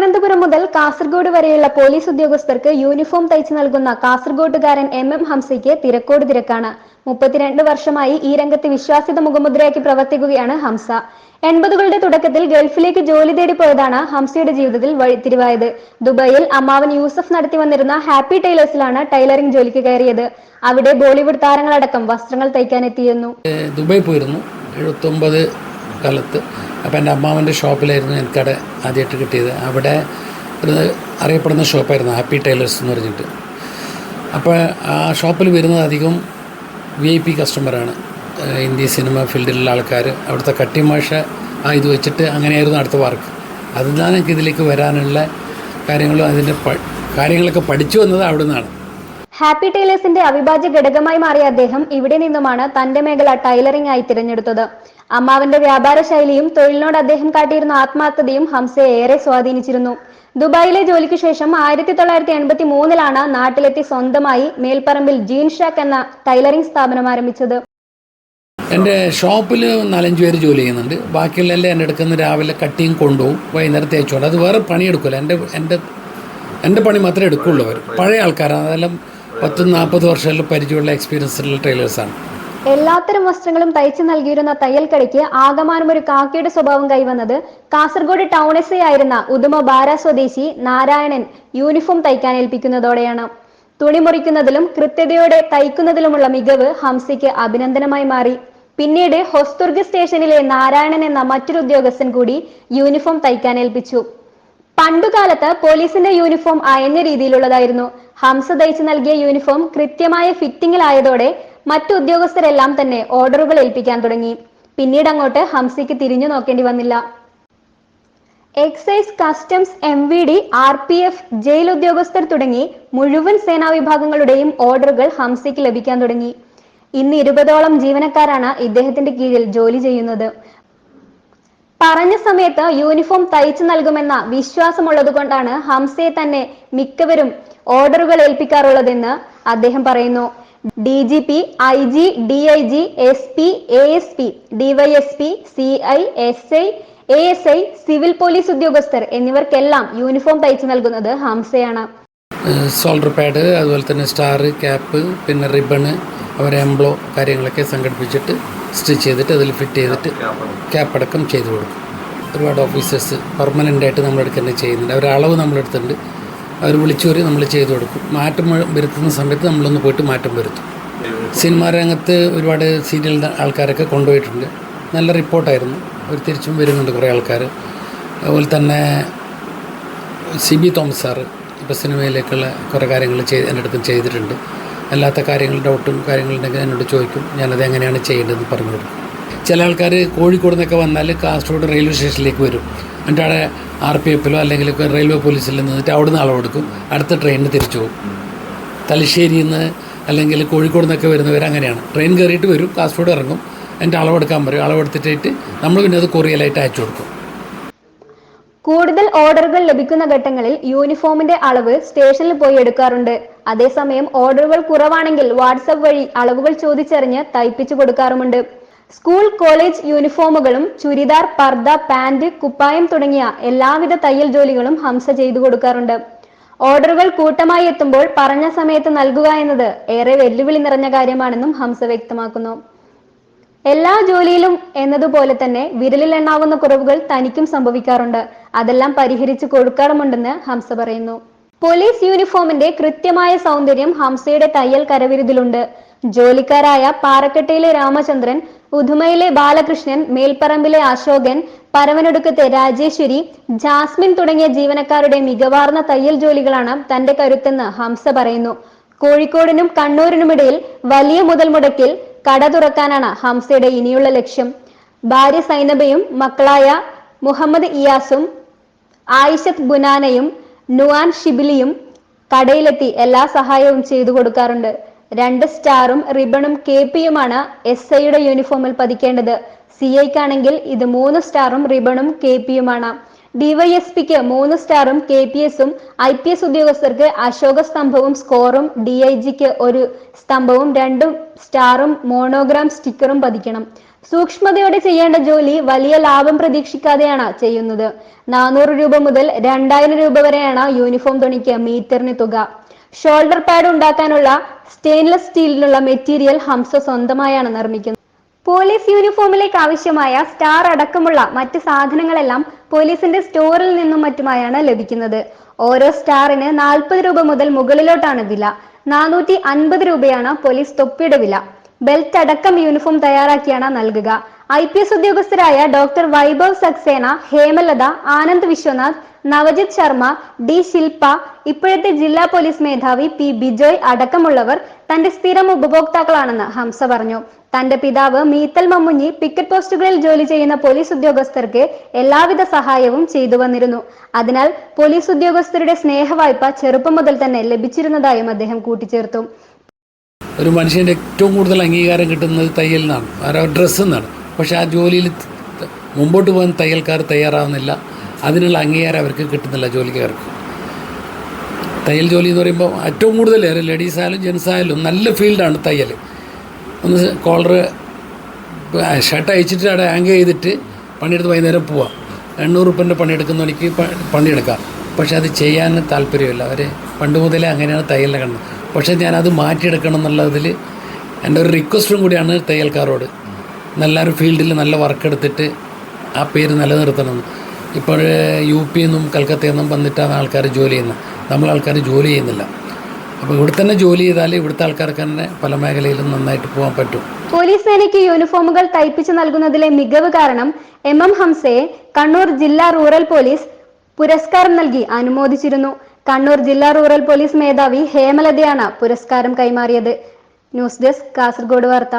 തിരുവനന്തപുരം മുതൽ കാസർഗോഡ് വരെയുള്ള പോലീസ് ഉദ്യോഗസ്ഥർക്ക് യൂണിഫോം തയ്ച്ചു നൽകുന്ന കാസർഗോഡുകാരൻ എം എം ഹംസയ്ക്ക് തിരക്കോട് തിരക്കാണ്. മുപ്പത്തിരണ്ട് വർഷമായി ഈ രംഗത്ത് വിശ്വാസ്യത മുഖമുദ്രയാക്കി പ്രവർത്തിക്കുകയാണ് ഹംസ. എൺപതുകളുടെ തുടക്കത്തിൽ ഗൾഫിലേക്ക് ജോലി തേടി പോയതാണ് ഹംസയുടെ ജീവിതത്തിൽ വഴിത്തിരിവായത് ദുബായിൽ അമ്മാവൻ യൂസഫ് നടത്തി വന്നിരുന്ന ഹാപ്പി ടൈലേഴ്സിലാണ് ടൈലറിംഗ് ജോലിക്ക് കയറിയത്. അവിടെ ബോളിവുഡ് താരങ്ങളടക്കം വസ്ത്രങ്ങൾ തയ്ക്കാൻ എത്തിയിരുന്നു ദുബായി പോയിരുന്നു. എഴുപത്തൊമ്പത് കാലത്ത്. അപ്പോൾ എന്റെ അമ്മാവന്റെ ഷോപ്പിലായിരുന്നു എനിക്കവിടെ ആദ്യമായിട്ട് കിട്ടിയത്. അവിടെ ഒരു അറിയപ്പെടുന്ന ഷോപ്പായിരുന്നു ഹാപ്പി ടൈലേഴ്സ് എന്ന് പറഞ്ഞിട്ട്. അപ്പോൾ ആ ഷോപ്പിൽ വരുന്നത് അധികം വി ഐ പി കസ്റ്റമറാണ് ഹിന്ദി സിനിമ ഫീൽഡിലുള്ള ആൾക്കാർ. അവിടുത്തെ കട്ടിമാഷ ആ ഇത് വെച്ചിട്ട് അങ്ങനെയായിരുന്നു അടുത്ത വർക്ക്. അതിനാണ് എനിക്ക് ഇതിലേക്ക് വരാനുള്ള കാര്യങ്ങളും അതിന്റെ കാര്യങ്ങളൊക്കെ പഠിച്ചു വന്നത് അവിടെ നിന്നാണ് ഹാപ്പി ടൈലേഴ്സിന്റെ അവിഭാജ്യ ഘടകമായി മാറിയ അദ്ദേഹം ഇവിടെ നിന്നുമാണ് തന്റെ മേഖല ടൈലറിംഗ് ആയി തിരഞ്ഞെടുത്തത്. അമ്മാവന്റെ വ്യാപാര ശൈലിയും തൊഴിലിനോട് അദ്ദേഹം കാട്ടിയിരുന്ന ആത്മാർത്ഥതയും ഹംസയെ ഏറെ സ്വാധീനിച്ചിരുന്നു. ദുബായിലെ ജോലിക്ക് ശേഷം ആയിരത്തി തൊള്ളായിരത്തി എൺപത്തി മൂന്നിലാണ് നാട്ടിലെത്തി സ്വന്തമായി മേൽപ്പറമ്പിൽ ജീൻ ഷാക്ക് എന്ന ടൈലറിംഗ് സ്ഥാപനം ആരംഭിച്ചത്. എന്റെ ഷോപ്പിൽ നാലഞ്ച് പേര് ജോലി ചെയ്യുന്നുണ്ട്. ബാക്കിയുള്ള എല്ലാം എന്റെ അടുക്കുന്ന രാവിലെ കട്ടിയും കൊണ്ടുപോകും വൈകുന്നേരം തേച്ചോളൂ അത് വേറെ പണിയെടുക്കില്ല. എന്റെ എന്റെ എന്റെ പണി മാത്രമേ എടുക്കുള്ളൂ അവർ. പഴയ ആൾക്കാരാണ്. അതെല്ലാം പത്തും നാൽപ്പത് വർഷമെല്ലാം പരിചയമുള്ള എക്സ്പീരിയൻസ് ഉള്ള ടൈലേഴ്സാണ് എല്ലാത്തരം വസ്ത്രങ്ങളും തയ്ച്ചു നൽകിയിരുന്ന തയ്യൽക്കടയ്ക്ക് ആകമാനം ഒരു കാക്കയുടെ സ്വഭാവം കൈവന്നത് കാസർഗോഡ് ആയിരുന്ന ഉദുമ ബാര സ്വദേശി നാരായണൻ യൂണിഫോം തയ്ക്കാൻ ഏൽപ്പിക്കുന്നതോടെയാണ്. തുണി മുറിക്കുന്നതിലും കൃത്യതയോടെ തയ്ക്കുന്നതിലുമുള്ള മികവ് ഹംസയ്ക്ക് അഭിനന്ദനമായി മാറി. പിന്നീട് ഹൊസ്തുർഗ് സ്റ്റേഷനിലെ നാരായണൻ എന്ന മറ്റൊരു ഉദ്യോഗസ്ഥൻ കൂടി യൂണിഫോം തയ്ക്കാൻ ഏൽപ്പിച്ചു. പണ്ടുകാലത്ത് പോലീസിന്റെ യൂണിഫോം അയഞ്ഞ രീതിയിലുള്ളതായിരുന്നു. ഹംസ തയ്ച്ചു നൽകിയ യൂണിഫോം കൃത്യമായ ഫിറ്റിംഗിലായതോടെ മറ്റു ഉദ്യോഗസ്ഥരെല്ലാം തന്നെ ഓർഡറുകൾ ഏൽപ്പിക്കാൻ തുടങ്ങി. പിന്നീട് അങ്ങോട്ട് ഹംസയ്ക്ക് തിരിഞ്ഞു നോക്കേണ്ടി വന്നില്ല. Excise customs M V D R P F jail ഉദ്യോഗസ്ഥർ തുടങ്ങി മുഴുവൻ സേനാ വിഭാഗങ്ങളുടെയും ഓർഡറുകൾ ഹംസയ്ക്ക് ലഭിക്കാൻ തുടങ്ങി. ഇന്ന് ഇരുപതോളം ജീവനക്കാരാണ് ഇദ്ദേഹത്തിന്റെ കീഴിൽ ജോലി ചെയ്യുന്നത്. പറഞ്ഞ സമയത്ത് യൂണിഫോം തയ്ച്ചു നൽകുമെന്ന വിശ്വാസമുള്ളത് കൊണ്ടാണ് ഹംസയെ തന്നെ മിക്കവരും ഓർഡറുകൾ ഏൽപ്പിക്കാറുള്ളതെന്ന് അദ്ദേഹം പറയുന്നു. D G P I G D I G S P A S P DYSP C I S I A S I civil police ഉദ്യോഗസ്ഥർ എന്നിവർക്കെല്ലാം യൂണിഫോം തയ്ച്ചു നൽകുന്നത് ഹംസയാണ്. സോൾഡർ പാഡ് അതുപോലെ തന്നെ സ്റ്റാർ ക്യാപ്പ് പിന്നെ റിബണ് അവരെ എംബ്ലോ കാര്യങ്ങളൊക്കെ സംഘടിപ്പിച്ചിട്ട് സ്റ്റിച്ച് ചെയ്തിട്ട് അതിൽ ഫിറ്റ് ചെയ്തിട്ട് ക്യാപ്പ് അടക്കം ചെയ്തു കൊടുക്കും. ഒരുപാട് ഓഫീസേഴ്സ് പെർമനന്റ് ആയിട്ട് നമ്മളെടുത്ത് ചെയ്യുന്നുണ്ട്. അവരുടെ അളവ് നമ്മളെടുത്തുണ്ട് അവർ വിളിച്ചു വരും നമ്മൾ ചെയ്തു കൊടുക്കും. മാറ്റം വരുത്തുന്ന സമയത്ത് നമ്മളൊന്ന് പോയിട്ട് മാറ്റം വരുത്തും. സിനിമാ രംഗത്ത് ഒരുപാട് സീരിയൽ ആൾക്കാരൊക്കെ കൊണ്ടുപോയിട്ടുണ്ട്. നല്ല റിപ്പോർട്ടായിരുന്നു. അവർ തിരിച്ചും വരുന്നുണ്ട് കുറേ ആൾക്കാർ. അതുപോലെ തന്നെ സി ബി തോമസ് സാറ് ഇപ്പോൾ സിനിമയിലേക്കുള്ള കുറേ കാര്യങ്ങൾ ചെയ്ത് എന്റെ അടുത്ത് ചെയ്തിട്ടുണ്ട്. അല്ലാത്ത കാര്യങ്ങൾ ഡൗട്ടും കാര്യങ്ങളുണ്ടെങ്കിൽ എന്നോട് ചോദിക്കും. ഞാനത് എങ്ങനെയാണ് ചെയ്യേണ്ടതെന്ന് പറഞ്ഞു കൊടുക്കും. ചില ആൾക്കാർ കോഴിക്കോട് നിന്നൊക്കെ വന്നാൽ കാസർഗോഡ് റെയിൽവേ സ്റ്റേഷനിലേക്ക് വരും. എന്നിട്ട് അവിടെ ആർ പി എഫിലോ അല്ലെങ്കിൽ റെയിൽവേ പോലീസിൽ നിന്നിട്ട് അവിടെ നിന്ന് അളവെടുക്കും. അടുത്ത ട്രെയിനിന് തിരിച്ചു പോകും. തലശ്ശേരിയിൽ നിന്ന് അല്ലെങ്കിൽ കോഴിക്കോട് നിന്നൊക്കെ വരുന്നവർ അങ്ങനെയാണ്. ട്രെയിൻ കയറിയിട്ട് വരും കാസർഗോഡ് ഇറങ്ങും. എന്റെ അളവെടുക്കാൻ പറയും. അളവെടുത്തിട്ടായിട്ട് നമ്മൾ പിന്നെ അത് കൊറിയലായിട്ട് അയച്ചു കൊടുക്കും. കൂടുതൽ ഓർഡറുകൾ ലഭിക്കുന്ന ഘട്ടങ്ങളിൽ യൂണിഫോമിന്റെ അളവ് സ്റ്റേഷനിൽ പോയി എടുക്കാറുണ്ട്. അതേസമയം ഓർഡറുകൾ കുറവാണെങ്കിൽ വാട്സപ്പ് വഴി അളവുകൾ ചോദിച്ചറിഞ്ഞ് തയ്പ്പിച്ചു കൊടുക്കാറുമുണ്ട്. സ്കൂൾ കോളേജ് യൂണിഫോമുകളും ചുരിദാർ പർദ്ദ പാന്റ് കുപ്പായം തുടങ്ങിയ എല്ലാവിധ തയ്യൽ ജോലികളും ഹംസ ചെയ്തു കൊടുക്കാറുണ്ട്. ഓർഡറുകൾ കൂട്ടമായി എത്തുമ്പോൾ പറഞ്ഞ സമയത്ത് നൽകുക എന്നത് ഏറെ വെല്ലുവിളി നിറഞ്ഞ കാര്യമാണെന്നും ഹംസ വ്യക്തമാക്കുന്നു. എല്ലാ ജോലിയിലും എന്നതുപോലെ തന്നെ വിരലിൽ എണ്ണാവുന്ന കുറവുകൾ തനിക്കും സംഭവിക്കാറുണ്ട്. അതെല്ലാം പരിഹരിച്ചു കൊടുക്കാറുമുണ്ടെന്ന് ഹംസ പറയുന്നു. പോലീസ് യൂണിഫോമിന്റെ കൃത്യമായ സൗന്ദര്യം ഹംസയുടെ തയ്യൽ കരവിരുതിലുണ്ട്. ജോലിക്കാരായ പാറക്കെട്ടയിലെ രാമചന്ദ്രൻ ഉദുമയിലെ ബാലകൃഷ്ണൻ മേൽപ്പറമ്പിലെ അശോകൻ പരവനൊടുക്കത്തെ രാജേശ്വരി ജാസ്മിൻ തുടങ്ങിയ ജീവനക്കാരുടെ മികവാർന്ന തയ്യൽ ജോലികളാണ് തന്റെ കരുത്തെന്ന് ഹംസ പറയുന്നു. കോഴിക്കോടിനും കണ്ണൂരിനുമിടയിൽ വലിയ മുതൽ മുടക്കിൽ കട തുറക്കാനാണ് ഹംസയുടെ ഇനിയുള്ള ലക്ഷ്യം. ഭാര്യ സൈനബയും മക്കളായ മുഹമ്മദ് ഇയാസും ആയിഷത്ത് ബുനാനയും നുവാൻ ഷിബിലിയും കടയിലെത്തി എല്ലാ സഹായവും ചെയ്തു കൊടുക്കാറുണ്ട്. രണ്ട് സ്റ്റാറും റിബണും കെ പിയുമാണ് എസ് ഐയുടെ യൂണിഫോമിൽ പതിക്കേണ്ടത്. സി ഐക്കാണെങ്കിൽ ഇത് മൂന്ന് സ്റ്റാറും റിബണും കെ പിയുമാണ്. ഡിവൈഎസ്പിക്ക് മൂന്ന് സ്റ്റാറും കെ പി എസും ഐ പി എസ് ഉദ്യോഗസ്ഥർക്ക് അശോക സ്തംഭവും സ്കോറും ഡി ഐ ജിക്ക് ഒരു സ്തംഭവും രണ്ടും സ്റ്റാറും മോണോഗ്രാം സ്റ്റിക്കറും പതിക്കണം. സൂക്ഷ്മതയോടെ ചെയ്യേണ്ട ജോലി വലിയ ലാഭം പ്രതീക്ഷിക്കാതെയാണ് ചെയ്യുന്നത്. നാനൂറ് രൂപ മുതൽ രണ്ടായിരം രൂപ വരെയാണ് യൂണിഫോം തുണിക്ക് മീറ്ററിന് തുക. ഷോൾഡർ പാഡ് ഉണ്ടാക്കാനുള്ള സ്റ്റെയിൻലെസ് സ്റ്റീലിനുള്ള മെറ്റീരിയൽ ഹംസ സ്വന്തമായാണ് നിർമ്മിക്കുന്നത്. പോലീസ് യൂണിഫോമിലേക്ക് ആവശ്യമായ സ്റ്റാർ അടക്കമുള്ള മറ്റ് സാധനങ്ങളെല്ലാം പോലീസിന്റെ സ്റ്റോറിൽ നിന്നും മറ്റുമായാണ് ലഭിക്കുന്നത്. ഓരോ സ്റ്റാറിന് നാൽപ്പത് രൂപ മുതൽ മുകളിലോട്ടാണ് വില. നാനൂറ്റി അൻപത് രൂപയാണ് പോലീസ് തൊപ്പിയുടെ വില. ബെൽറ്റ് അടക്കം യൂണിഫോം തയ്യാറാക്കിയാണ് നൽകുക. ഐ പി എസ് ഉദ്യോഗസ്ഥരായ ഡോക്ടർ വൈഭവ് സക്സേന ഹേമലത ആനന്ദ് വിശ്വനാഥ് നവജിത് ശർമ്മ ഡി ശില്പ ഇപ്പോഴത്തെ ജില്ലാ പോലീസ് മേധാവി പി ബിജോയ് അടക്കമുള്ളവർ തന്റെ സ്ഥിരം ഉപഭോക്താക്കളാണെന്ന് ഹംസ പറഞ്ഞു. തന്റെ പിതാവ് മീത്തൽ മമ്മുഞ്ഞി പിക്കറ്റ് പോസ്റ്റുകളിൽ ജോലി ചെയ്യുന്ന പോലീസ് ഉദ്യോഗസ്ഥർക്ക് എല്ലാവിധ സഹായവും ചെയ്തു വന്നിരുന്നു. അതിനാൽ പോലീസ് ഉദ്യോഗസ്ഥരുടെ സ്നേഹവായ്പ ചെറുപ്പം മുതൽ തന്നെ ലഭിച്ചിരുന്നതായും അദ്ദേഹം കൂട്ടിച്ചേർത്തു. ഒരു മനുഷ്യന്റെ ഏറ്റവും കൂടുതൽ അംഗീകാരം കിട്ടുന്നത് തയ്യൽ നിന്നാണ് ഡ്രസ്സിൽ നിന്നാണ് പക്ഷെ ആ ജോലിയിൽ മുമ്പോട്ട് പോകാൻ തയ്യൽക്കാർ തയ്യാറാവുന്നില്ല. അതിനുള്ള അംഗീകാരം അവർക്ക് കിട്ടുന്നില്ല ജോലിക്കാർക്ക്. തയ്യൽ ജോലി എന്ന് പറയുമ്പോൾ ഏറ്റവും കൂടുതൽ ലേഡീസ് ആയാലും ജെൻസ് ആയാലും നല്ല ഫീൽഡാണ് തയ്യൽ. ഒന്ന് കോളർ ഷർട്ട് അയച്ചിട്ട് അവിടെ ഹാങ് ചെയ്തിട്ട് പണിയെടുത്ത് വൈകുന്നേരം പോവാം. എണ്ണൂറ് റുപ്യന്റെ പണിയെടുക്കുന്നവനിക്ക് എനിക്ക് പണിയെടുക്കാം. പക്ഷെ അത് ചെയ്യാൻ താല്പര്യമില്ല. അവർ പണ്ട് മുതലേ അങ്ങനെയാണ് തയ്യലിനെ കണ്ടത്. പക്ഷേ ഞാനത് മാറ്റിയെടുക്കണം എന്നുള്ളതിൽ എന്റെ ഒരു റിക്വസ്റ്റും കൂടിയാണ് തയ്യൽക്കാരോട്. നല്ലൊരു ഫീൽഡിൽ നല്ല വർക്ക് എടുത്തിട്ട് ആ പേര് നിലനിർത്തണം. ഇപ്പോൾ യു പി നിന്നും കൽക്കത്തയിൽ നിന്നും വന്നിട്ടാണ് ആൾക്കാർ ജോലി ചെയ്യുന്നത്. നമ്മൾ ആൾക്കാർ ജോലി ചെയ്യുന്നില്ല. അപ്പോൾ ഇവിടെ തന്നെ ജോലി ചെയ്താൽ ഇവിടുത്തെ ആൾക്കാർക്ക് തന്നെ പല മേഖലയിലും നന്നായിട്ട് പോകാൻ പറ്റും. പോലീസ് സേനയ്ക്ക് യൂണിഫോമുകൾ തയ്പ്പിച്ചു നൽകുന്നതിലെ മികവ് കാരണം എം എം ഹംസയെ കണ്ണൂർ ജില്ലാ റൂറൽ പോലീസ് പുരസ്കാരം നൽകി അനുമോദിച്ചിരുന്നു. കണ്ണൂർ ജില്ലാ റൂറൽ പോലീസ് മേധാവി ഹേമലതയാണ് പുരസ്കാരം കൈമാറിയത്. ന്യൂസ് ഡെസ്ക് കാസർഗോഡ് വാർത്ത.